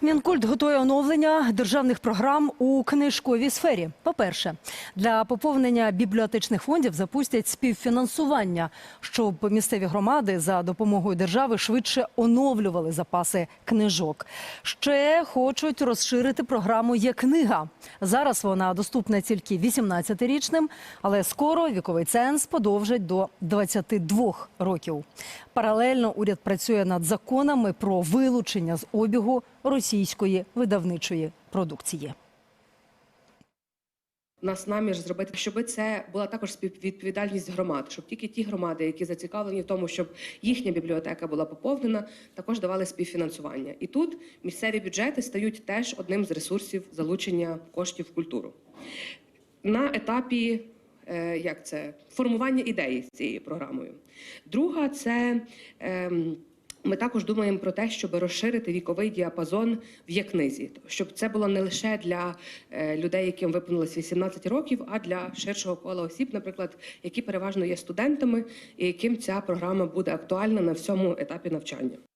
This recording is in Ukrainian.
Мінкульт готує оновлення державних програм у книжковій сфері. По-перше, для поповнення бібліотечних фондів запустять співфінансування, щоб місцеві громади за допомогою держави швидше оновлювали запаси книжок. Ще хочуть розширити програму Є книга. Зараз вона доступна тільки 18-річним, але скоро віковий ценз подовжать до 22 років. Паралельно уряд працює над законами про вилучення з обігу російської видавничої продукції. Нас намір зробити, щоб це була також співвідповідальність громад, щоб тільки ті громади, які зацікавлені в тому, щоб їхня бібліотека була поповнена, також давали співфінансування. І тут місцеві бюджети стають теж одним з ресурсів залучення коштів в культуру. На етапі е, як це формування ідеї з цією програмою. Друга це. ем, ми також думаємо про те, щоб розширити віковий діапазон в є-книзі, щоб це було не лише для е, людей, яким виповнилось 18 років, а для ширшого кола осіб, наприклад, які переважно є студентами, і яким ця програма буде актуальна на всьому етапі навчання.